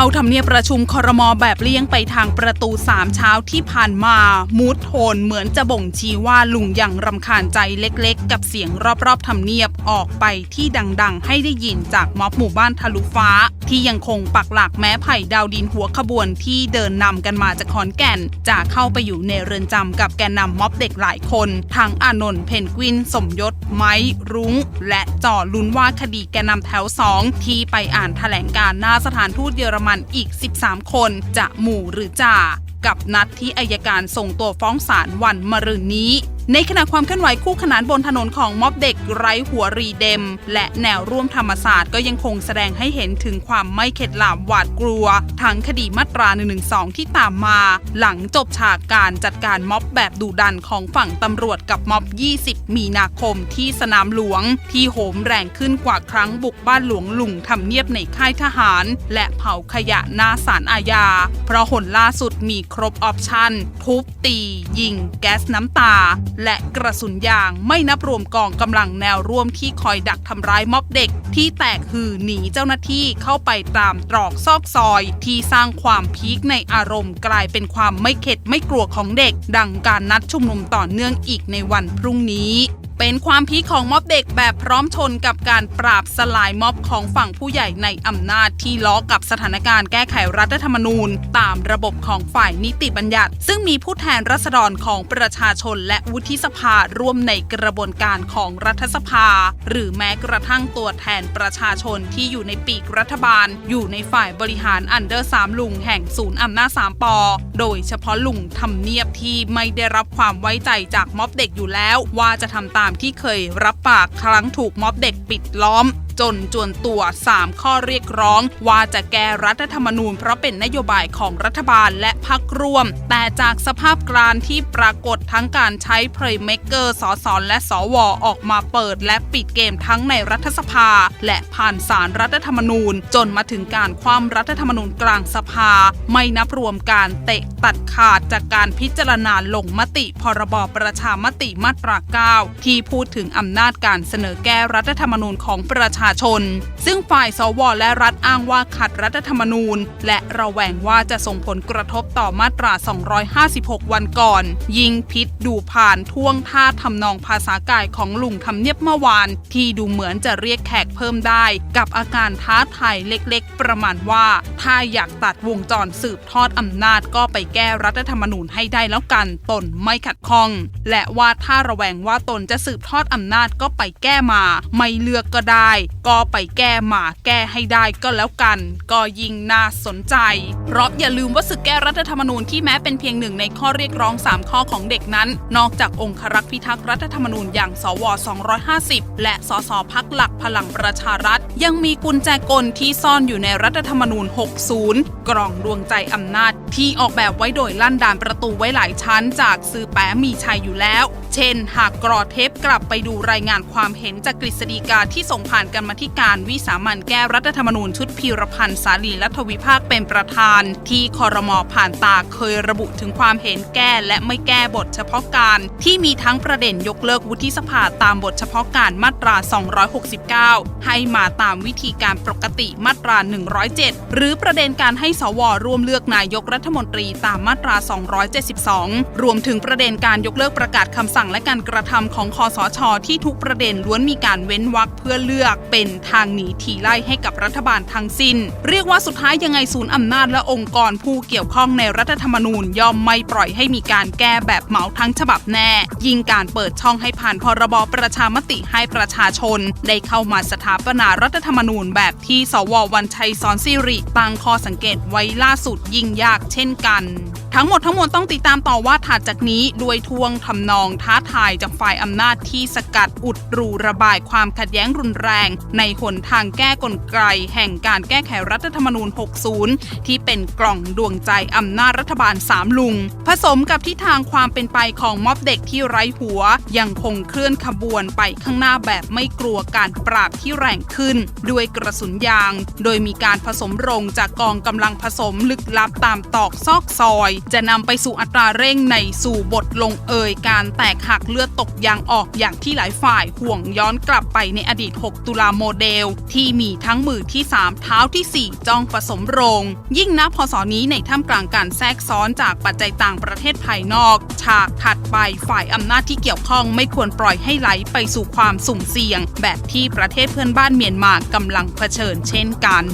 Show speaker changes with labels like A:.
A: เข้าทำเนียบประชุมคอรมอแบบเลี่ยงไปทางประตูสามเช้าที่ผ่านมา มูดโทนเหมือนจะบ่งชี้ว่าลุงยังรำคาญใจเล็กๆ กับเสียงรอบๆทำเนียบออกไปที่ดังๆ ให้ได้ยินจากม็อบหมู่บ้านทะลุฟ้า ที่ยังคงปักหลักแม้ไผ่ดาวดินหัวขบวนที่เดินนำกันมาจากขอนแก่น จะเข้าไปอยู่ในเรือนจำกับแกนนำม็อบเด็กหลายคนทั้งอานนท์เพนกวิน สมยศ ไม้รุง้ง และจ่อลุ้นว่าคดีแกนนำแถว2ที่ไปอ่านแถลงการณ์หน้าสถานทูตเยอรมันอีก 13 คนจะหมู่หรือจ่า กับนัดที่อายการส่งตัวฟ้องศาลวันมะรืนนี้ ในขณะความเคลื่อนไหวคู่ขนานบนถนนของม็อบเด็กไร้หัวรีเดม และแนวร่วมธรรมศาสตร์ก็ยังคงแสดงให้เห็นถึงความไม่เข็ดหลาบหวาดกลัว ทั้งคดีมาตรา1นึที่ตามมา หลังจบฉากการจัดการม็อบแบบดุดันของฝั่งตำรวจกับม็อบ 20 มีนาคมที่สนามหลวง ที่โหมแรงขึ้นกว่าครั้งบุกบ้านหลวงลุงทำเนียบในค่ายทหาร และเผาขยะหน้าศาลอาญา เพราะหนล่าสุดมีครบออปชั่นทุบตี ยิง แก๊สน้ำตาและกระสุนยางไม่นับรวมกองกำลังแนวร่วมที่คอยดักทำร้ายม็อบเด็ก ที่แตกหือหนีเจ้าหน้าที่เข้าไปตามตรอกซอกซอย ที่สร้างความพีคในอารมณ์กลายเป็นความไม่เข็ดไม่กลัวของเด็ก ดังการนัดชุมนุมต่อเนื่องอีกในวันพรุ่งนี้ เป็นความพีคของม็อบเด็กแบบพร้อมชนกับการปราบสลายม็อบของฝั่งผู้ใหญ่ในอำนาจที่ล้อกับสถานการณ์แก้ไขรัฐธรรมนูญ ตามระบบของฝ่ายนิติบัญญัติ ซึ่งมีผู้แทนรัษฎรของประชาชนและวุฒิสภาร่วมในกระบวนการของรัฐสภา หรือแม้กระทั่งตัวแทนประชาชนที่อยู่ในปีกรัฐบาล อยู่ในฝ่ายบริหารอันเดอร์สามลุงแห่งศูนย์อำนาจสามปอโดยเฉพาะลุงทำเนียบที่ไม่ได้รับความไว้ใจจากม็อบเด็กอยู่แล้วว่าจะทำตามที่เคยรับปากครั้งถูกม็อบเด็กปิดล้อม จนจวนตัว 3 ข้อเรียกร้อง ว่าจะแก้รัฐธรรมนูญเพราะเป็นนโยบายของรัฐบาลและพรรคร่วม แต่จากสภาพกรานที่ปรากฏทั้งการใช้เพลย์เม k เกอร์สสและสวออกมาเปิด และปิดเกมทั้งในรัฐสภา และผ่านสารรัฐธรรมนูญ จนมาถึงการคว่ำรัฐธรรมนูญกลางสภา ไม่นับรวมการเตะตัดขาดจากการพิจารณาลงมติพรบประชามติมาตรา 9 ที่พูดถึงอำนาจการเสนอแก้รัฐธรรมนูญของประชาาชน ซึ่งฝ่ายสวและรัฐอ้างว่าขัดรัฐธรรมนูญ และระแวงว่าจะส่งผลกระทบต่อมาตรา 256 วันก่อน ยิงพิษดูผ่านท่วงท่าทำนองภาษากายของลุงทำเนียบเมื่อวาน ที่ดูเหมือนจะเรียกแขกเพิ่มได้ กับอาการท้าทายเล็กๆ ประมาณว่า ถ้าอยากตัดวงจรสืบทอดอำนาจก็ไปแก้รัฐธรรมนูญให้ได้แล้วกันตนไม่ขัดข้อง และว่าถ้าระแวงว่าตนจะสืบทอดอำนาจก็ไปแก้มา ไม่เลือกก็ได้ ก็ไปแก้มาแก้ให้ได้ก็แล้วกัน ก็ยิ่งน่าสนใจ เพราะอย่าลืมว่าศึกแก้รัฐธรรมนูญที่แม้เป็นเพียงหนึ่งในข้อเรียกร้อง 3 ข้อของเด็กนั้น นอกจากองครักษ์พิทักษ์รัฐธรรมนูญอย่างสว 250 และสสพักหลักพลังประชารัฐ ยังมีกุญแจกลที่ซ่อนอยู่ในรัฐธรรมนูญ 60 กล่องดวงใจอำนาจ ที่ออกแบบไว้โดยลั่นดานประตูไว้หลายชั้นจากซื้อแปมีชัยอยู่แล้ว เช่น หากกรอเทปกลับไปดูรายงานความเห็นจากกฤษฎีกาที่ส่งผ่านกันมาธิการวิสามันแก้รัฐธรรมนูญชุดพีรพันธ์สาลีรัฐวิภาคเป็นประธาน ที่คอรมอผ่านตาเคยระบุถึงความเห็นแก้และไม่แก้บทเฉพาะการ ที่มีทั้งประเด็นยกเลิกวุฒิสภาตามบทเฉพาะการมาตรา 269 ให้มาตามวิธีการปกติมาตรา 107 หรือประเด็นการให้สวร่วมเลือกนายกรััฐมนตรีตามมาตรา 272 รวมถึงประเด็นการยกเลิกประกาศคำสั่งและการกระทำของคอสช ที่ทุกประเด็นล้วนมีการเว้นวรรคเพื่อเลือกเป็นทางหนีทีไล่ให้กับรัฐบาลทั้งสิ้น เรียกว่าสุดท้ายยังไงศูนย์อำนาจและองค์กรผู้เกี่ยวข้องในรัฐธรรมนูญย่อมไม่ปล่อยให้มีการแก้แบบเหมาทั้งฉบับแน่ ยิ่งการเปิดช่องให้ผ่านพรบประชามติให้ประชาชน ได้เข้ามาสถาปนารัฐธรรมนูญแบบที่สววันชัยสอนสิริตั้งข้อสังเกตไว้ล่าสุดยิ่งยากเช่นกัน ทั้งหมดทั้งมวลต้องติดตามต่อว่าถัดจากนี้ด้วยทวงทำนองท้าทายจากฝ่ายอำนาจที่สกัดอุดรูระบายความขัดแย้งรุนแรง ในหนทางแก้กลไกแห่งการแก้ไขรัฐธรรมนูญ 60 ที่เป็นกล่องดวงใจอำนาจรัฐบาลสามลุง ผสมกับทิศทางความเป็นไปของม็อบเด็กที่ไร้หัว ยังคงเคลื่อนขบวนไปข้างหน้าแบบไม่กลัวการปราบที่แรงขึ้น ด้วยกระสุนยาง โดยมีการผสมโรงจากกองกำลังผสมลึกลับตามตอกซอกซอยจะนำไปสู่อัตราเร่งในสู่บทลงเอยการแตกหักเลือดตกยางออกอย่างที่หลายฝ่ายห่วงย้อนกลับไปในอดีต 6 ตุลาโมเดล ที่มีทั้งมือที่ 3 เท้าทีสี่ 4 จ้องผสมโรง ยิ่งนับพศนี้ในท่ามกลางการแทรกซ้อนจากปัจจัยต่างประเทศภายนอก ฉากถัดไปฝ่ายอำนาจที่เกี่ยวข้องไม่ควรปล่อยให้ไหลไปสู่ความสุ่มเสี่ยง แบบที่ประเทศเพื่อนบ้านเมียนมากำลังเผชิญเช่นกัน